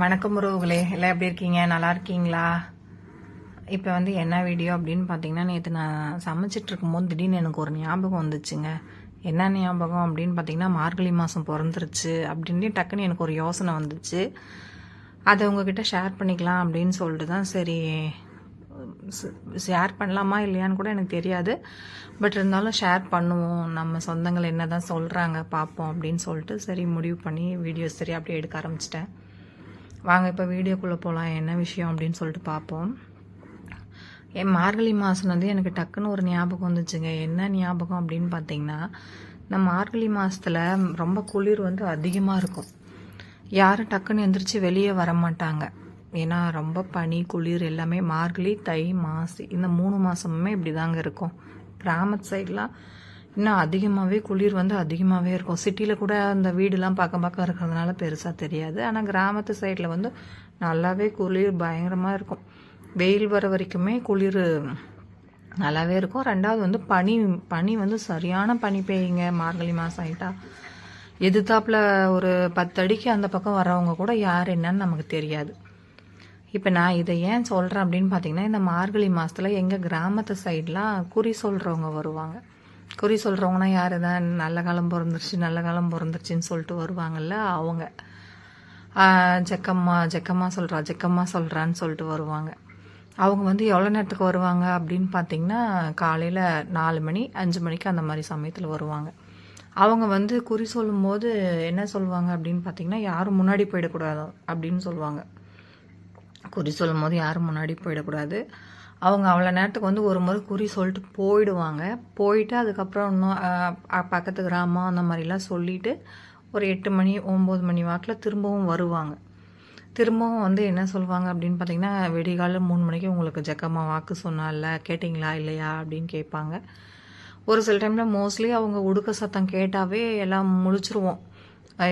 வணக்கம் உறவுகளே எல்லாம் எப்படி இருக்கீங்க? நல்லா இருக்கீங்களா? இப்போ வந்து என்ன வீடியோ அப்படின்னு பார்த்தீங்கன்னா நேற்று நான் சமைச்சிட்டு இருக்கும்போது திடீர்னு எனக்கு ஒரு ஞாபகம் வந்துச்சுங்க. என்ன ஞாபகம் அப்படின்னு பார்த்தீங்கன்னா மார்கழி மாதம் பிறந்துருச்சு அப்படின்னு டக்குன்னு எனக்கு ஒரு யோசனை வந்துச்சு. அதை உங்ககிட்ட ஷேர் பண்ணிக்கலாம் அப்படின்னு சொல்லிட்டு தான் சரி ஷேர் பண்ணலாமா இல்லையான்னு கூட எனக்கு தெரியாது. பட் இருந்தாலும் ஷேர் பண்ணுவோம். நம்ம சொந்தங்கள் என்ன தான் சொல்கிறாங்க பார்ப்போம் அப்படின்னு சொல்லிட்டு சரி முடிவு பண்ணி வீடியோஸ் சரி அப்படியே எடுக்க ஆரம்பிச்சிட்டேன். வாங்க இப்போ வீடியோக்குள்ளே போகலாம் என்ன விஷயம் அப்படின்னு சொல்லிட்டு பார்ப்போம். என் மார்கழி மாதம் வந்து எனக்கு டக்குன்னு ஒரு ஞாபகம் வந்துச்சுங்க. என்ன ஞாபகம் அப்படின்னு பார்த்தீங்கன்னா இந்த மார்கழி மாதத்தில் ரொம்ப குளிர் வந்து அதிகமாக இருக்கும். யாரும் டக்குன்னு எந்திரிச்சு வெளியே வர மாட்டாங்க. ஏன்னா ரொம்ப பனி குளிர் எல்லாமே மார்கழி தை மாசி இந்த மூணு மாதமுமே இப்படி தாங்க இருக்கும். கிராமத்து சைட்லாம் இன்னும் அதிகமாகவே குளிர் வந்து அதிகமாகவே இருக்கும். சிட்டியில் கூட அந்த வீடுலாம் பக்கம் பக்கம் இருக்கிறதுனால பெருசாக தெரியாது. ஆனால் கிராமத்து சைடில் வந்து நல்லாவே குளிர் பயங்கரமாக இருக்கும். வெயில் வர வரைக்குமே குளிர் நல்லாவே இருக்கும். ரெண்டாவது வந்து பனி பனி வந்து சரியான பனி பெய்யுங்க. மார்கழி மாதம் ஆகிட்டா எதிர்த்தாப்பில் ஒரு பத்து அடிக்கு அந்த பக்கம் வரவங்க கூட யார் என்னன்னு நமக்கு தெரியாது. இப்போ நான் இதை ஏன் சொல்கிறேன் அப்படின்னு பார்த்தீங்கன்னா இந்த மார்கழி மாதத்தில் எங்கள் கிராமத்து சைட்லாம் குறி சொல்கிறவங்க வருவாங்க. குறி சொல்கிறவங்கன்னா யார் தான் நல்ல காலம் பிறந்துருச்சு நல்ல காலம் பிறந்துருச்சுன்னு சொல்லிட்டு வருவாங்கல்ல அவங்க. ஜக்கம்மா ஜக்கம்மா சொல்கிறா ஜக்கம்மா சொல்கிறான்னு சொல்லிட்டு வருவாங்க. அவங்க வந்து எவ்வளோ நேரத்துக்கு வருவாங்க அப்படின்னு பார்த்தீங்கன்னா காலையில் நாலு மணி அஞ்சு மணிக்கு அந்த மாதிரி சமயத்தில் வருவாங்க. அவங்க வந்து குறி சொல்லும்போது என்ன சொல்லுவாங்க அப்படின்னு பார்த்தீங்கன்னா யாரும் முன்னாடி போயிடக்கூடாது அப்படின்னு சொல்லுவாங்க. குறி சொல்லும் போது யாரும் முன்னாடி போயிடக்கூடாது. அவங்க அவ்வளோ நேரத்துக்கு வந்து ஒரு முறை குறி சொல்லிட்டு போயிடுவாங்க. போயிட்டு அதுக்கப்புறம் இன்னும் பக்கத்து கிராமம் அந்த மாதிரிலாம் சொல்லிட்டு ஒரு எட்டு மணி ஒம்பது மணி வாக்கில் திரும்பவும் வருவாங்க. திரும்பவும் வந்து என்ன சொல்லுவாங்க அப்படின்னு பார்த்தீங்கன்னா வெடிகால மூணு மணிக்கு உங்களுக்கு ஜக்கம்மா வாக்கு சொன்னால கேட்டிங்களா இல்லையா? அப்படின்னு கேட்பாங்க. ஒரு சில டைமில் மோஸ்ட்லி அவங்க உடுக்க சத்தம் கேட்டாவே எல்லாம் முழிச்சிருவோம்.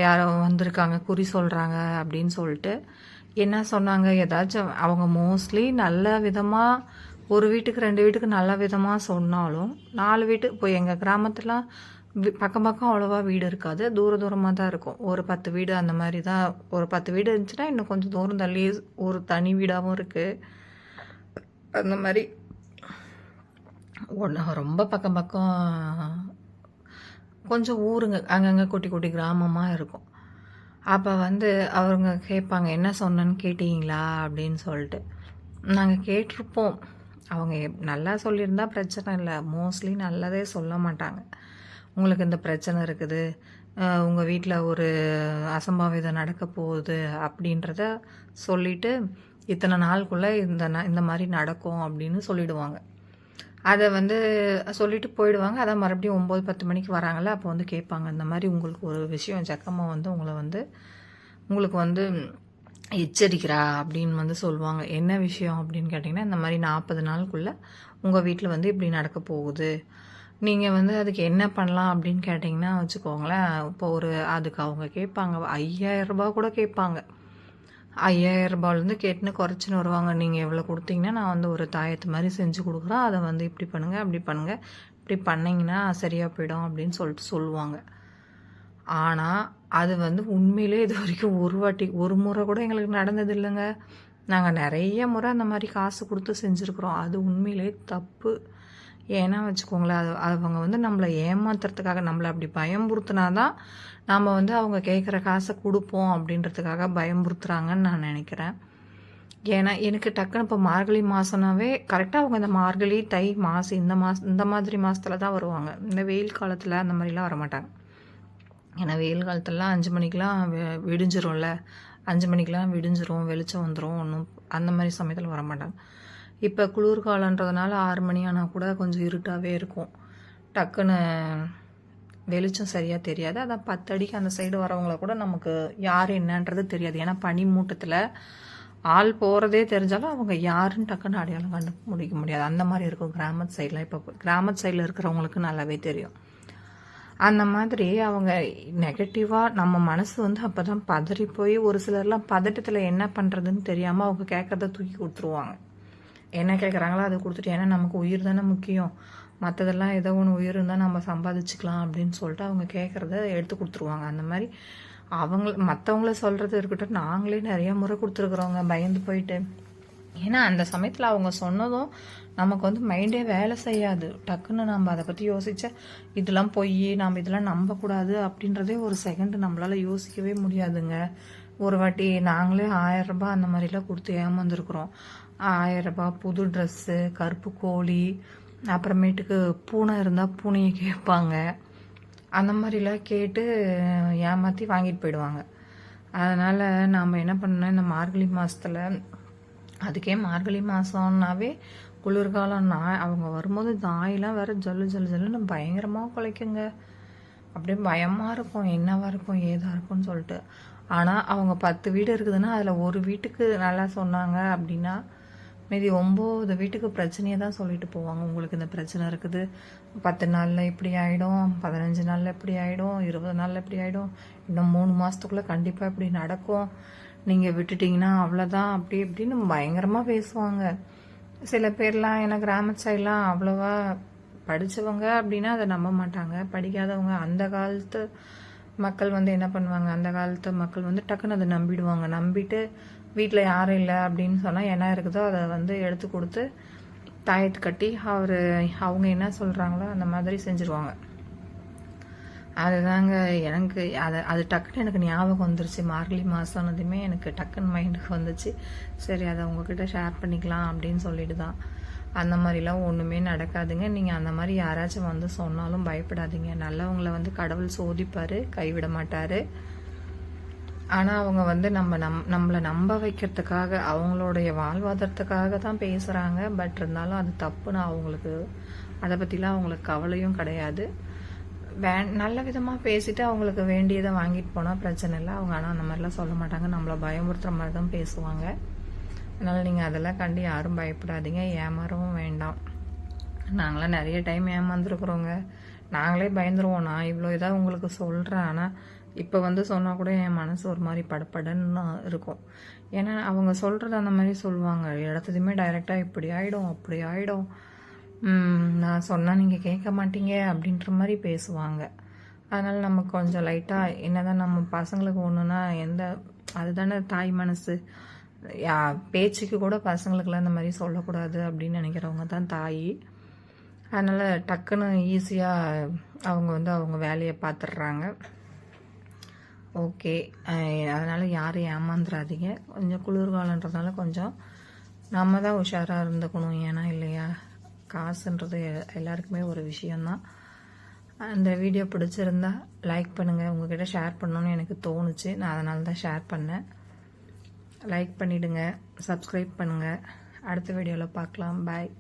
யாரோ வந்திருக்காங்க குறி சொல்கிறாங்க அப்படின்னு சொல்லிட்டு. என்ன சொன்னாங்க? ஏதாச்சும் அவங்க மோஸ்ட்லி நல்ல விதமாக ஒரு வீட்டுக்கு ரெண்டு வீட்டுக்கு நல்ல விதமாக சொன்னாலும் நாலு வீட்டு இப்போ எங்கள் கிராமத்துலாம் பக்கம் பக்கம் அவ்வளோவா வீடு இருக்காது. தூர தூரமாக தான் இருக்கும். ஒரு பத்து வீடு அந்த மாதிரி தான் ஒரு பத்து வீடு இருந்துச்சுன்னா இன்னும் கொஞ்சம் தூரம் தள்ளி ஒரு தனி வீடாகவும் இருக்குது அந்த மாதிரி. ஒன்று ரொம்ப பக்கம் பக்கம் கொஞ்சம் ஊருங்க அங்கங்கே குட்டி குட்டி கிராமமாக இருக்கும். அப்போ வந்து அவங்க கேட்பாங்க என்ன சொன்னேன்னு கேட்டீங்களா? அப்படின்னு சொல்லிட்டு. நாங்கள் கேட்டிருப்போம். அவங்க எப்- நல்லா சொல்லியிருந்தா பிரச்சனை இல்லை. மோஸ்ட்லி நல்லதே சொல்ல மாட்டாங்க. உங்களுக்கு இந்த பிரச்சனை இருக்குது. உங்கள் வீட்டில் ஒரு அசம்பாவிதம் நடக்க போகுது. அப்படின்றத சொல்லிட்டு இத்தனை நாளுக்குள்ளே இந்த ந- இந்த மாதிரி நடக்கும் அப்படின்னு சொல்லிடுவாங்க. அதை வந்து சொல்லிட்டு போயிடுவாங்க. அதை மறுபடியும் ஒம்பது பத்து மணிக்கு வராங்கல்ல அப்போ வந்து கேட்பாங்க. இந்த மாதிரி உங்களுக்கு ஒரு விஷயம் ஜக்கம்மா வந்து உங்களை வந்து உங்களுக்கு வந்து எச்சரிக்கிறா அப்படின்னு வந்து சொல்லுவாங்க. என்ன விஷயம் அப்படின்னு கேட்டிங்கன்னா இந்த மாதிரி நாற்பது நாளுக்குள்ளே உங்கள் வீட்டில் வந்து இப்படி நடக்க போகுது. நீங்கள் வந்து அதுக்கு என்ன பண்ணலாம் அப்படின்னு கேட்டிங்கன்னா வச்சுக்கோங்களேன் இப்போ ஒரு அதுக்கு அவங்க கேட்பாங்க. ஐயாயிரம் கூட கேட்பாங்க. ஐயாயிரம் ரூபாயிலேருந்து கேட்டுன்னு குறைச்சின்னு வருவாங்க. நீங்கள் எவ்வளோ கொடுத்தீங்கன்னா நான் வந்து ஒரு தாயத்து மாதிரி செஞ்சு கொடுக்குறேன். அதை வந்து இப்படி பண்ணுங்கள் அப்படி பண்ணுங்கள் இப்படி பண்ணிங்கன்னா சரியாக போயிடும் அப்படின்னு சொல்லிட்டு சொல்லுவாங்க. ஆனால் அது வந்து உண்மையிலே இது வரைக்கும் ஒரு வாட்டி ஒரு முறை கூட எங்களுக்கு நடந்தது இல்லைங்க. நாங்கள் நிறைய முறை அந்த மாதிரி காசு கொடுத்து செஞ்சுருக்குறோம். அது உண்மையிலே தப்பு. ஏன்னா வச்சுக்கோங்களேன் அது அவங்க வந்து நம்மளை ஏமாத்துறதுக்காக நம்மளை அப்படி பயம்புறுத்தினா தான் நாம் வந்து அவங்க கேட்குற காசை கொடுப்போம் அப்படின்றதுக்காக பயம்புறுத்துகிறாங்கன்னு நான் நினைக்கிறேன். ஏன்னா எனக்கு டக்குன்னு இப்போ மார்கழி மாதம்னாவே கரெக்டாக அவங்க இந்த மார்கழி தை மாசு இந்த மாதம் இந்த மாதிரி மாதத்தில் தான் வருவாங்க. இந்த வெயில் காலத்தில் அந்த மாதிரிலாம் வர மாட்டாங்க ஏன்னா வெயில் காலத்துலலாம் அஞ்சு மணிக்கெலாம் வெ- விடிஞ்சிரும்ல. அஞ்சு மணிக்கெலாம் விடிஞ்சிரும் வெளிச்சம் வந்துடும் ஒன்றும் அந்த மாதிரி சமயத்தில் வர மாட்டாங்க இப்போ குளிர்காலன்றதுனால ஆறு மணி ஆனால் கூட கொஞ்சம் இருட்டாகவே இருக்கும். டக்குன்னு வெளிச்சம் சரியாக தெரியாது. அதான் பத்து அடிக்கு அந்த சைடு வரவங்கள கூட நமக்கு யார் என்னன்றது தெரியாது. ஏன்னா பனி மூட்டத்தில் ஆள் போகிறதே தெரிஞ்சாலும் அவங்க யாருன்னு டக்குன்னு அடையாளம் கண்டு முடிக்க முடியாது. அந்த மாதிரி இருக்கும் கிராமத்து சைடில் இப்போ கிராமத்து சைடில் இருக்கிறவங்களுக்கு நல்லாவே தெரியும். அந்த மாதிரி அவங்க நெகட்டிவாக நம்ம மனசு வந்து அப்போ தான் பதறி போய் ஒரு சிலர்லாம் பதட்டத்தில் என்ன பண்ணுறதுன்னு தெரியாமல் அவங்க கேட்குறத தூக்கி கொடுத்துருவாங்க. என்ன கேட்குறாங்களோ அதை கொடுத்துட்டு ஏன்னா நமக்கு உயிர் தானே முக்கியம். மற்றதெல்லாம் ஏதோ ஒன்று உயிர் இருந்தால் நம்ம சம்பாதிச்சுக்கலாம் அப்படின்னு சொல்லிட்டு அவங்க கேட்குறத எடுத்து கொடுத்துருவாங்க. அந்த மாதிரி அவங்க மற்றவங்கள சொல்கிறது இருக்கட்டும் நாங்களே நிறைய முறை கொடுத்துருக்குறோங்க பயந்து போயிட்டு. ஏன்னா அந்த சமயத்தில் அவங்க சொன்னதும் நமக்கு வந்து மைண்டே வேலை செய்யாது. டக்குன்னு நம்ம அதை பற்றி யோசிச்சா இதெல்லாம் பொய் நாம் இதெல்லாம் நம்பக்கூடாது அப்படின்றதே ஒரு செகண்ட் நம்மளால் யோசிக்கவே முடியாதுங்க. ஒரு வாட்டி நாங்களே ஆயிரம் ரூபாய் அந்த மாதிரிலாம் கொடுத்து ஏமாந்துருக்குறோம். ஆயிரம் ரூபாய் புது ட்ரெஸ்ஸு கருப்பு கோழி அப்புறமேட்டுக்கு பூனை இருந்தால் பூனையை கேட்பாங்க. அந்த மாதிரிலாம் கேட்டு ஏமாற்றி வாங்கிட்டு போயிடுவாங்க. அதனால் நாம் என்ன பண்ணோம் இந்த மார்கழி மாதத்தில் அதுக்கே மார்கழி மாதம்னாவே குளிர்காலம் நாய் அவங்க வரும்போது நாயெல்லாம் வேறு ஜல்லு ஜல்லு ஜல்லுன்னு பயங்கரமாக குலைக்குங்க. அப்படியே பயமாக இருக்கும். என்னவாக இருக்கும் ஏதாக இருக்கும்னு சொல்லிட்டு. ஆனால் அவங்க பத்து வீடு இருக்குதுன்னா அதில் ஒரு வீட்டுக்கு நல்லா சொன்னாங்க அப்படின்னா மீதி ஒம்பது வீட்டுக்கு பிரச்சனையை தான் சொல்லிட்டு போவாங்க. உங்களுக்கு இந்த பிரச்சனை இருக்குது. பத்து நாளில் இப்படி ஆகிடும் பதினஞ்சு நாளில் இப்படி ஆகிடும் இருபது நாளில் இப்படி ஆகிடும் இன்னும் மூணு மாதத்துக்குள்ளே கண்டிப்பாக இப்படி நடக்கும். நீங்கள் விட்டுட்டிங்கன்னா அவ்வளோதான் அப்படி இப்படின்னு பயங்கரமாக பேசுவாங்க. சில பேர்லாம் ஏன்னா கிராம சைட்லாம் அவ்வளோவா படித்தவங்க அப்படின்னா அதை நம்ப மாட்டாங்க. படிக்காதவங்க அந்த காலத்து மக்கள் வந்து என்ன பண்ணுவாங்க? அந்த காலத்து மக்கள் வந்து டக்குன்னு அதை நம்பிடுவாங்க. நம்பிட்டு வீட்டில் யாரும் இல்லை அப்படின்னு சொன்னால் என்ன இருக்குதோ அதை வந்து எடுத்து கொடுத்து தாயத்து கட்டி அவர் அவங்க என்ன சொல்கிறாங்களோ அந்த மாதிரி செஞ்சுருவாங்க. அதுதாங்க எனக்கு அது அது டக்குன்னு எனக்கு ஞாபகம் வந்துருச்சு. மார்கழி மாதம்னதுமே எனக்கு டக்குன்னு மைண்டுக்கு வந்துச்சு. சரி அதை உங்ககிட்ட ஷேர் பண்ணிக்கலாம் அப்படின்னு சொல்லிட்டு தான் அந்த மாதிரிலாம் ஒன்றுமே நடக்காதுங்க. நீங்கள் அந்த மாதிரி யாராச்சும் வந்து சொன்னாலும் பயப்படாதீங்க. நல்லவங்களை வந்து கடவுள் சோதிப்பார் கைவிட மாட்டார். ஆனால் அவங்க வந்து நம்ம நம் நம்மளை நம்ப வைக்கிறதுக்காக அவங்களுடைய வாழ்வாதாரத்துக்காக தான் பேசுகிறாங்க பட் இருந்தாலும் அது தப்புன்னு அவங்களுக்கு அதை பற்றிலாம் அவங்களுக்கு கவலையும் கிடையாது. வே நல்ல விதமாக பேசிட்டு அவங்களுக்கு வேண்டியதை வாங்கிட்டு போனால் பிரச்சனை இல்லை. அவங்க ஆனால் அந்த மாதிரிலாம் சொல்ல மாட்டாங்க. நம்மளை பயமுறுத்துற மாதிரி தான் பேசுவாங்க. அதனால் நீங்கள் அதெல்லாம் கண்டு யாரும் பயப்படாதீங்க. ஏமாறவும் வேண்டாம். நாங்களாம் நிறைய டைம் ஏமாந்துருக்குறோங்க. நாங்களே பயந்துருவோம். நான் இவ்வளோ இதாக உங்களுக்கு சொல்கிறேன் ஆனால் இப்போ வந்து சொன்னால் கூட என் மனசு ஒரு மாதிரி படப்படன்னு இருக்கும். ஏன்னா அவங்க சொல்கிறது அந்த மாதிரி சொல்லுவாங்க. இடத்துலையுமே டைரெக்டாக இப்படி ஆகிடும் அப்படி ஆகிடும் நான் சொன்னால் நீங்கள் கேட்க மாட்டீங்க அப்படின்ற மாதிரி பேசுவாங்க. அதனால் நம்ம கொஞ்சம் லைட்டாக என்ன தான் நம்ம பசங்களுக்கு ஒன்றுனா எந்த அதுதானே தாய் மனசு. யா பேச்சுக்கு கூட பசங்களுக்கெல்லாம் இந்த மாதிரி சொல்லக்கூடாது அப்படின்னு நினைக்கிறவங்க தான் தாய். அதனால் டக்குன்னு ஈஸியாக அவங்க வந்து அவங்க வேலையை பார்த்துடுறாங்க ஓகே. அதனால் யாரும் ஏமாந்துடாதீங்க கொஞ்சம் குளிர்காலன்றதுனால கொஞ்சம் நம்ம தான் உஷாராக இருந்துக்கணும் ஏன்னா இல்லையா? காசுன்றது எல்லாருக்குமே ஒரு விஷயந்தான் அந்த வீடியோ பிடிச்சிருந்தா லைக் பண்ணுங்கள் உங்ககிட்ட ஷேர் பண்ணணுன்னு எனக்கு தோணுச்சு. நான் அதனால தான் ஷேர் பண்ணேன். லைக் பண்ணிவிடுங்க சப்ஸ்கிரைப் பண்ணுங்கள் அடுத்த வீடியோவில் பார்க்கலாம் பாய்.